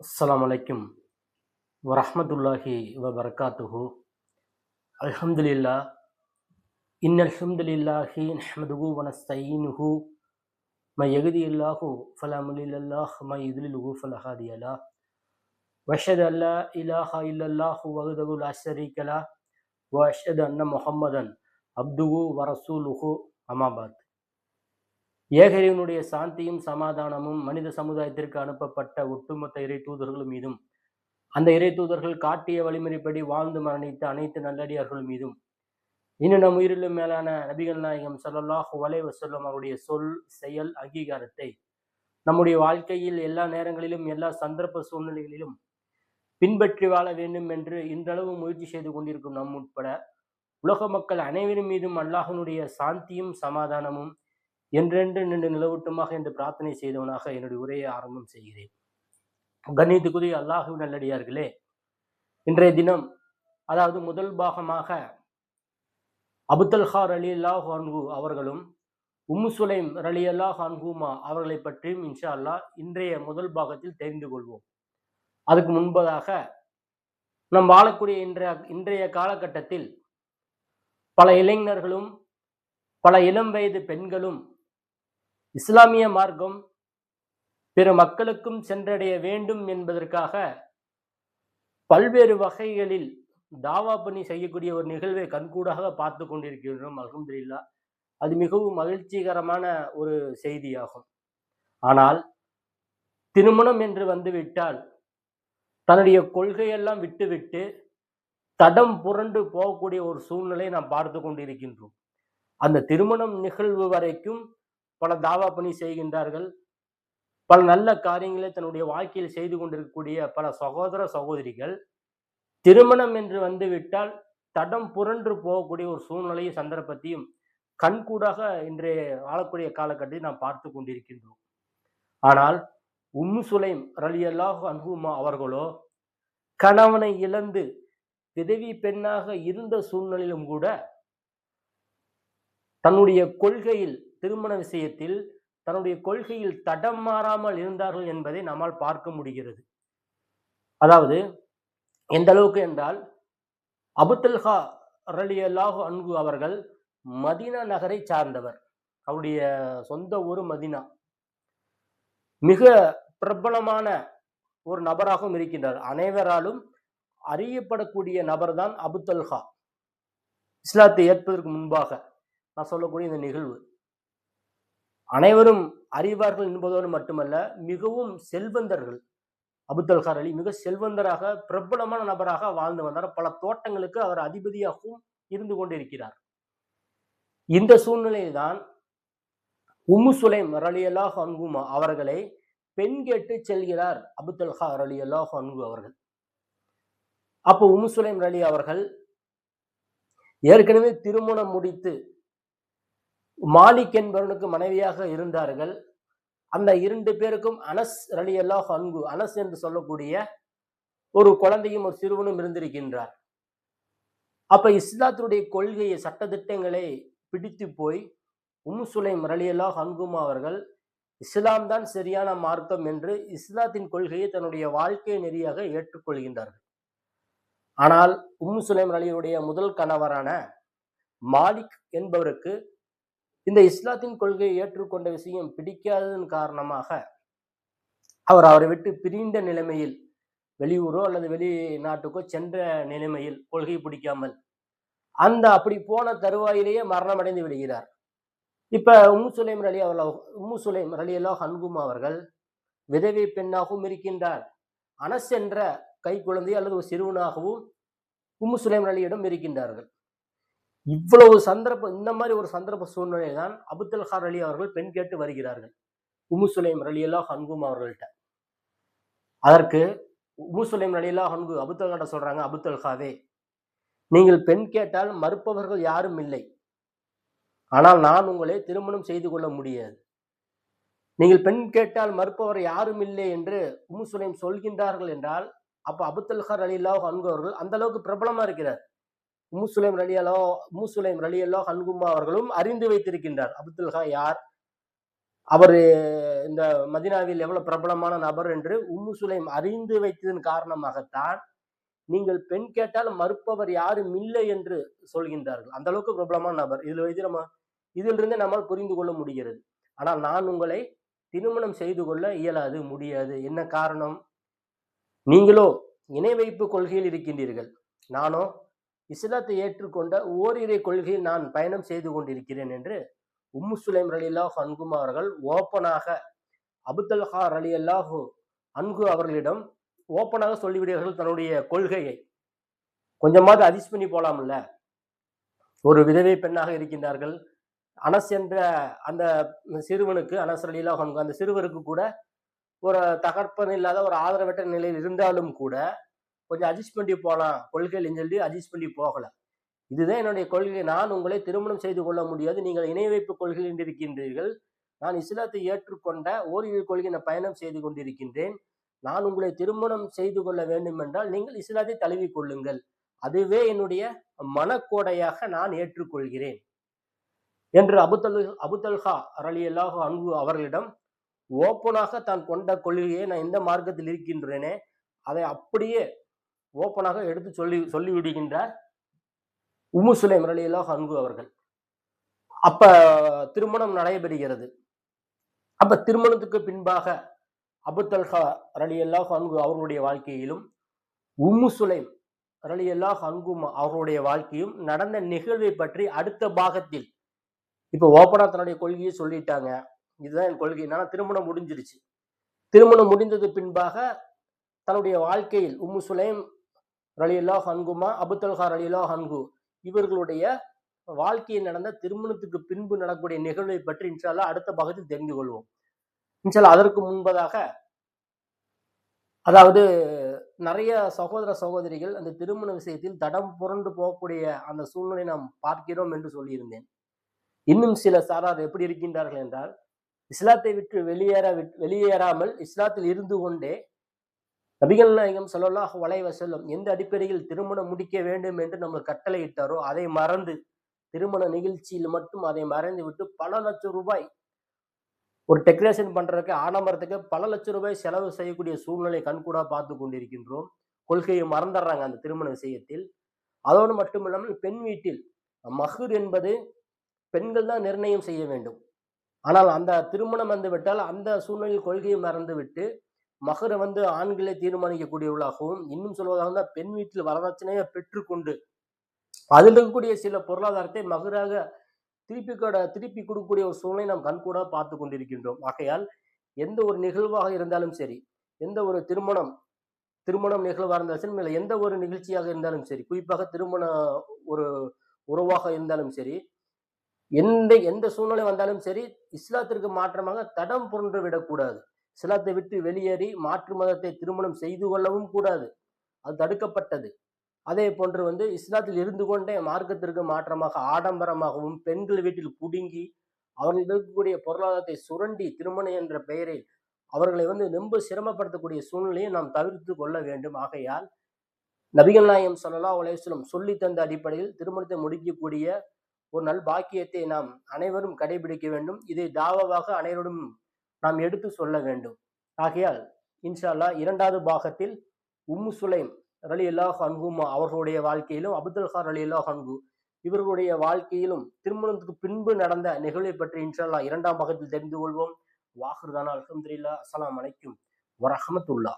السلام عليكم ورحمة الله وبركاته. الحمد لله. إن الحمد لله نحمده ونستعينه. ما يهدي الله فلا مضل له ما يضلله فلا هادي له. وأشهد أن لا إله إلا الله وحده لا شريك له وأشهد أن محمدا عبده ورسوله. أما بعد. ஏகரிவனுடைய சாந்தியும் சமாதானமும் மனித சமுதாயத்திற்கு அனுப்பப்பட்ட ஒட்டுமொத்த இறை தூதர்கள் மீதும் அந்த இறை தூதர்கள் காட்டிய வழிமுறைப்படி வாழ்ந்து மரணித்த அனைத்து நல்லடியார்கள் மீதும். இன்னும் நம் உயிரிலும் மேலான நபிகள் நாயகம் சொல்லல்லாஹ் அலைஹி வஸல்லம் அவருடைய சொல் செயல் அங்கீகாரத்தை நம்முடைய வாழ்க்கையில் எல்லா நேரங்களிலும் எல்லா சந்தர்ப்ப சூழ்நிலைகளிலும் பின்பற்றி வாழ வேண்டும் என்று இன்றளவு முயற்சி செய்து கொண்டிருக்கும் நம் உட்பட உலக மக்கள் அனைவரும் மீதும் அல்லாஹனுடைய சாந்தியும் சமாதானமும் என்றென்று நின்று நிலவட்டுமாக என்று பிரார்த்தனை செய்தவனாக என்னுடைய உரையை ஆரம்பம் செய்கிறேன். கண்ணியத்துக்குரிய அல்லாஹு நல்லடியார்களே இன்றைய தினம் அதாவது முதல் பாகமாக அபுத்தல்ஹார் அலி அல்லாஹ் ஹான்கு அவர்களும் உம்மு சுலைம் அலி அல்லாஹ் ஹான்குமா அவர்களை பற்றியும் இன்ஷா அல்லாஹ் இன்றைய முதல் பாகத்தில் தெரிந்து கொள்வோம். அதுக்கு முன்பதாக நம் வாழக்கூடிய இன்றைய இன்றைய காலகட்டத்தில் பல இளைஞர்களும் பல இளம் வயது பெண்களும் இஸ்லாமிய மார்க்கம் பிற மக்களுக்கும் சென்றடைய வேண்டும் என்பதற்காக பல்வேறு வகைகளில் தாவா பணி செய்யக்கூடிய ஒரு நிகழ்வை கண்கூடாக பார்த்து கொண்டிருக்கின்றோம் அலமதுல்லா அது மிகவும் மகிழ்ச்சிகரமான ஒரு செய்தியாகும். ஆனால் திருமணம் என்று வந்துவிட்டால் தன்னுடைய கொள்கையெல்லாம் விட்டுவிட்டு தடம் புரண்டு போகக்கூடிய ஒரு சூழ்நிலையை நாம் பார்த்து கொண்டிருக்கின்றோம். அந்த திருமணம் நிகழ்வு வரைக்கும் பல தாவா பணி செய்கின்றார்கள். பல நல்ல காரியங்களை தன்னுடைய வாழ்க்கையில் செய்து கொண்டிருக்கக்கூடிய பல சகோதர சகோதரிகள் திருமணம் என்று வந்துவிட்டால் தடம் புரண்டு போகக்கூடிய ஒரு சூழ்நிலையும் சந்தர்ப்பத்தையும் கண்கூடாக இன்றைய ஆளக்கூடிய காலகட்டத்தில் நாம் பார்த்து கொண்டிருக்கின்றோம். ஆனால் உம்மு சுலைம் ரலி அல்லாஹ் அன்ஹுமா அவர்களோ கணவனை இழந்து விதவி பெண்ணாக இருந்த சூழ்நிலையிலும் கூட தன்னுடைய கொள்கையில் திருமண விஷயத்தில் தன்னுடைய கொள்கையில் தடம் மாறாமல் இருந்தார்கள் என்பதை நம்மால் பார்க்க முடிகிறது. அதாவது எந்த அளவுக்கு என்றால் அபுத்தல்ஹா ரலி அல்லாஹு அன்கு அவர்கள் மதீனா நகரை சார்ந்தவர். அவருடைய சொந்த ஊர் மதீனா. மிக பிரபலமான ஒரு நபராகவும் இருக்கின்றார். அனைவராலும் அறியப்படக்கூடிய நபர் தான் அபுத்தல்ஹா இஸ்லாத்தை ஏற்பதற்கு முன்பாக நான் சொல்லக்கூடிய இந்த நிகழ்வு. அனைவரும் அறிவார்கள் என்பதோடு மட்டுமல்ல மிகவும் செல்வந்தர்கள். அபுத்தல்கார் அலி மிக செல்வந்தராக பிரபலமான நபராக வாழ்ந்து வந்தார். பல தோட்டங்களுக்கு அவர் அதிபதியாகவும் இருந்து கொண்டிருக்கிறார். இந்த சூழ்நிலையில்தான் உம்மு சுலைம் ரலியல்லா அல்லாஹ் அவர்களை பெண் கேட்டு செல்கிறார் அபுத்தல்ஹா ஹா ரலியல்லா ஹன்கு அவர்கள். அப்போ உம்மு சுலைம் ரலி அவர்கள் ஏற்கனவே திருமணம் முடித்து மாலிக் என்பவனுக்கு மனைவியாக இருந்தார்கள். அந்த இரண்டு பேருக்கும் அனஸ் ரலி அல்லாஹ் அன்பு அனஸ் என்று சொல்லக்கூடிய ஒரு குழந்தையும் ஒரு சிறுவனும் இருந்திருக்கின்றார். அப்ப இஸ்லாத்தினுடைய கொள்கையை சட்டத்திட்டங்களை பிடித்து போய் உம் சுலைம் ரலி அல்லாஹ் அவர்கள் இஸ்லாம் தான் சரியான மார்க்கம் என்று இஸ்லாத்தின் கொள்கையை தன்னுடைய வாழ்க்கை நெறியாக ஏற்றுக்கொள்கின்றார்கள். ஆனால் உம் சுலைம் அலியுடைய முதல் கணவரான மாலிக் என்பவருக்கு இந்த இஸ்லாத்தின் கொள்கையை ஏற்றுக்கொண்ட விஷயம் பிடிக்காததன் காரணமாக அவர் அவரை விட்டு பிரிந்த நிலைமையில் வெளியூரோ அல்லது வெளிநாட்டுக்கோ சென்ற நிலைமையில் கொள்கை பிடிக்காமல் அந்த அப்படி போன தருவாயிலேயே மரணம் அடைந்து விடுகிறார். இப்ப உம்மு சுலைம் அலி அவர்கள் உம்மு சுலைம் அலி அல்லாஹ் ஹன்கும் அவர்கள் விதவை பெண்ணாகவும் இருக்கின்றார். அனஸ் என்ற கை குழந்தை அல்லது ஒரு சிறுவனாகவும் உம்மு சுலைம் அலியிடம் இருக்கின்றார்கள். இவ்வளவு சந்தர்ப்பம் இந்த மாதிரி ஒரு சந்தர்ப்ப சூழ்நிலை தான் அபுத்தல் ஹார் அலி அவர்கள் பெண் கேட்டு வருகிறார்கள். உமு சுலைம் அலி அல்லாஹ் ஹன்கும் அவர்கள்ட்ட. அதற்கு உமு சுலைம் அலி அல்லாஹ் ஹன்கு அபுத்தல் கிட்ட சொல்றாங்க அபுத்தல் ஹாவே நீங்கள் பெண் கேட்டால் மறுப்பவர்கள் யாரும் இல்லை. ஆனால் நான் உங்களை திருமணம் செய்து கொள்ள முடியாது. நீங்கள் பெண் கேட்டால் மறுப்பவர் யாரும் இல்லை என்று உமு சுலைம் சொல்கின்றார்கள் என்றால் அப்போ அபுத்தல் ஹார் அலி அல்லாஹ் ஹன்கு அவர்கள் அந்த அளவுக்கு பிரபலமா இருக்கிறார். மூசுலைம் ரலியலோ மூசுலைம் ரலியலோ ஹன்குமா அவர்களும் அறிந்து வைத்திருக்கின்றார். அப்துல்ஹா யார்? அவர் இந்த மதினாவில் எவ்வளவு பிரபலமான நபர் என்று உம்மு சுலைம் அறிந்து வைத்ததன் காரணமாகத்தான் நீங்கள் பெண் கேட்டால் மறுப்பவர் யாரும் இல்லை என்று சொல்கின்றார்கள். அந்த அளவுக்கு பிரபலமான நபர். இதுல வைத்து நம்ம இதிலிருந்து நம்மால் புரிந்து கொள்ள முடிகிறது. ஆனால் நான் உங்களை திருமணம் செய்து கொள்ள இயலாது முடியாது. என்ன காரணம்? நீங்களோ இணை வைப்பு கொள்கையில் இருக்கின்றீர்கள். நானோ? இஸ்லாத்தை ஏற்றுக்கொண்ட ஓரிரை கொள்கையில் நான் பயணம் செய்து கொண்டிருக்கிறேன் என்று உம்மு சுலைம் அலி அல்லாஹ் அன்குமா அவர்கள் ஓப்பனாக அபுத்தல்ஹார் அலி அல்லாஹு அன்கு அவர்களிடம் ஓப்பனாக சொல்லிவிடுவார்கள் தன்னுடைய கொள்கையை. கொஞ்சமாவது அதிஸ் பண்ணி போலாம்ல? ஒரு விதவை பெண்ணாக இருக்கின்றார்கள். அனஸ் என்ற அந்த சிறுவனுக்கு அனஸ் அலி அல்லாஹ் அன்கு அந்த சிறுவருக்கு கூட ஒரு தகர்ப்பன் இல்லாத ஒரு ஆதரவற்ற நிலையில் இருந்தாலும் கூட கொஞ்சம் அட்ஜஸ்ட் பண்ணி போகலாம் கொள்கையில் சொல்லி அட்ஜஸ்ட் பண்ணி போகல. இதுதான் என்னுடைய கொள்கை. நான் உங்களை திருமணம் செய்து கொள்ள முடியாது. நீங்கள் இணை வைப்பு கொள்கையில் இருக்கின்றீர்கள். நான் இஸ்லாத்தை ஏற்றுக்கொண்ட ஓரிரு கொள்கை நான் பயணம் செய்து கொண்டிருக்கின்றேன். நான் உங்களை திருமணம் செய்து கொள்ள வேண்டும் என்றால் நீங்கள் இஸ்லாத்தை தழுவி கொள்ளுங்கள். அதுவே என்னுடைய மனக்கோடையாக நான் ஏற்றுக்கொள்கிறேன். என்று அபுத்தல் அபுத்தல்ஹா அரளி அல்லாஹு அன்பு அவர்களிடம் ஓப்பனாக தான் கொண்ட கொள்கையை நான் எந்த மார்க்கத்தில் இருக்கின்றேனே அதை அப்படியே ஓப்பனாக எடுத்து சொல்லி சொல்லி விடுகின்றார் உம்மு சுலைம் அலியல்லாஹ் அன்பு அவர்கள். அப்ப திருமணம் நடைபெறுகிறது. அப்ப திருமணத்துக்கு பின்பாக அபுத்தல்ஹா ரலி அல்லாஹ் அன்பு அவர்களுடைய வாழ்க்கையிலும் உம்மு சுலைம் ரலி அல்லாஹ் அன்பும் அவர்களுடைய வாழ்க்கையும் நடந்த நிகழ்வை பற்றி அடுத்த பாகத்தில் இப்போ ஓப்பனா தன்னுடைய கொள்கையை சொல்லிட்டாங்க. இதுதான் என் கொள்கை. நான் திருமணம் முடிஞ்சிருச்சு. திருமணம் முடிந்தது பின்பாக தன்னுடைய வாழ்க்கையில் உம்மு சுலைம் ரலியல்லா ஹன்குமா அபுத்தல்ஹா ரலியல்லா ஹன்கு இவர்களுடைய வாழ்க்கையில் நடந்த திருமணத்துக்கு பின்பு நடக்கக்கூடிய நிகழ்வை பற்றி இன்ஷால்லா அடுத்த பாகத்தில் தெரிந்து கொள்வோம். இன்ஷால்லா அதற்கு முன்பதாக அதாவது நிறைய சகோதர சகோதரிகள் அந்த திருமண விஷயத்தில் தடம் புரண்டு போகக்கூடிய அந்த சூழ்நிலை நாம் பார்க்கிறோம் என்று சொல்லியிருந்தேன். இன்னும் சில சாரார் எப்படி இருக்கின்றார்கள் என்றால் இஸ்லாத்தை விட்டு வெளியேற வெளியேறாமல் இஸ்லாத்தில் இருந்து கொண்டே நபிகள் நாயகம் சொல்லலாஹ் வளைவ செல்லும் எந்த அடிப்படையில் திருமணம் முடிக்க வேண்டும் என்று நம்ம கட்டளையிட்டாரோ அதை மறந்து திருமண நிகழ்ச்சியில் மட்டும் அதை மறைந்து விட்டு பல லட்சம் ரூபாய் ஒரு டெக்கரேஷன் பண்றதுக்கு ஆடம்பரத்துக்கு பல லட்சம் ரூபாய் செலவு செய்யக்கூடிய சூழ்நிலை கண்கூடா பார்த்து கொண்டிருக்கின்றோம். கொள்கையை மறந்துடுறாங்க அந்த திருமண விஷயத்தில். அதோடு மட்டும் இல்லாமல் பெண் வீட்டில் மஹூர் என்பது பெண்கள் தான் நிர்ணயம் செய்ய வேண்டும். ஆனால் அந்த திருமணம் வந்துவிட்டால் அந்த சூழ்நிலையில் கொள்கையை மறந்துவிட்டு மகரை வந்து ஆண்களே தீர்மானிக்கக்கூடியவர்களாகவும் இன்னும் சொல்வதாக இருந்தால் பெண் வீட்டில் வரதட்சணையை பெற்றுக்கொண்டு அதில் இருக்கக்கூடிய சில பொருளாதாரத்தை மகராக திருப்பி கட திருப்பி கொடுக்கக்கூடிய ஒரு சூழ்நிலை நாம் கண்கூட பார்த்து கொண்டிருக்கின்றோம். ஆகையால் எந்த ஒரு நிகழ்வாக இருந்தாலும் சரி எந்த ஒரு திருமணம் திருமணம் நிகழ்வாக இருந்தாலும் சரி இல்லை எந்த ஒரு நிகழ்ச்சியாக இருந்தாலும் சரி குறிப்பாக திருமண ஒரு உறவாக இருந்தாலும் சரி எந்த எந்த சூழ்நிலை வந்தாலும் சரி இஸ்லாத்திற்கு மாற்றமாக தடம் புரண்டு விடக்கூடாது. இஸ்லாத்தை விட்டு வெளியேறி மாற்று மதத்தை திருமணம் செய்து கொள்ளவும் கூடாது. அது தடுக்கப்பட்டது. அதே போன்று வந்து இஸ்லாத்தில் இருந்து கொண்டே மார்க்கத்திற்கு மாற்றமாக ஆடம்பரமாகவும் பெண்கள் வீட்டில் புடுங்கி அவர்கள் இருக்கக்கூடிய பொருளாதாரத்தை சுரண்டி திருமணம் என்ற பெயரில் அவர்களை வந்து ரொம்ப சிரமப்படுத்தக்கூடிய சூழ்நிலையை நாம் தவிர்த்து கொள்ள வேண்டும். ஆகையால் நபிகள் நாயம் சொல்லலா அலையம் சொல்லி தந்த அடிப்படையில் திருமணத்தை முடிக்கக்கூடிய ஒரு நல் பாக்கியத்தை நாம் அனைவரும் கடைபிடிக்க வேண்டும். இதை தாவாவாக அனைவரும் நாம் எடுத்து சொல்ல வேண்டும். ஆகையால் இன்ஷால்லா இரண்டாவது பாகத்தில் உம்மு சுலைம் ரலி அல்லாஹ் ஹன்குமா அவர்களுடைய வாழ்க்கையிலும் அப்துல்ஹார் அலி அல்லாஹ் ஹன்கு இவர்களுடைய வாழ்க்கையிலும் திருமணத்துக்கு பின்பு நடந்த நிகழ்வை பற்றி இன்ஷால்லா இரண்டாம் பாகத்தில் தெரிந்து கொள்வோம். வாஹிருதானா அலமதுல்லா அஸ்லாம் அலைக்கும் வரஹமத்துல்லா